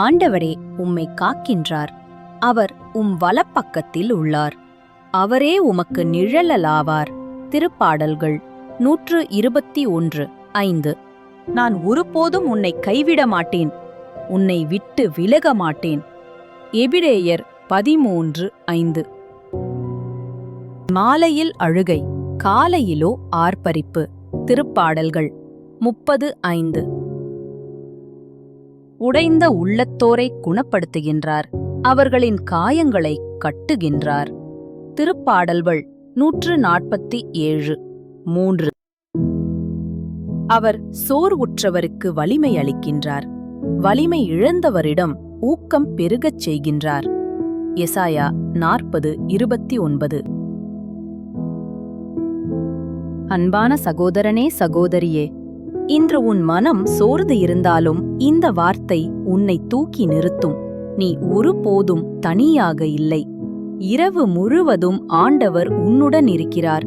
ஆண்டவரே உம்மை காக்கின்றார். அவர் உம் வலப்பக்கத்தில் உள்ளார். அவரே உமக்கு நிழலலாவார். திருப்பாடல்கள் நூற்று இருபத்தி ஒன்று ஐந்து. நான் ஒருபோதும் உன்னை கைவிட மாட்டேன். உன்னை விட்டு விலக மாட்டேன். எபிரேயர் பதிமூன்று ஐந்து. மாலையில் அழுகை காலையிலோ ஆர்ப்பரிப்பு. திருப்பாடல்கள் முப்பது ஐந்து. உடைந்த உள்ளத்தோரை குணப்படுத்துகின்றார். அவர்களின் காயங்களை கட்டுகின்றார். திருப்பாடல்கள் நூற்று நாற்பத்தி ஏழு மூன்று. அவர் சோர்வுற்றவருக்கு வலிமை அளிக்கின்றார். வலிமை இழந்தவரிடம் ஊக்கம் பெருகச் செய்கின்றார். எசாயா நாற்பது இருபத்தி ஒன்பது அன்பான சகோதரனே சகோதரியே இன்று உன் மனம் சோர்ந்து இருந்தாலும் இந்த வார்த்தை உன்னை தூக்கி நிறுத்தும். நீ ஒருபோதும் தனியாக இல்லை. இரவு முழுவதும் ஆண்டவர் உன்னுடன் இருக்கிறார்.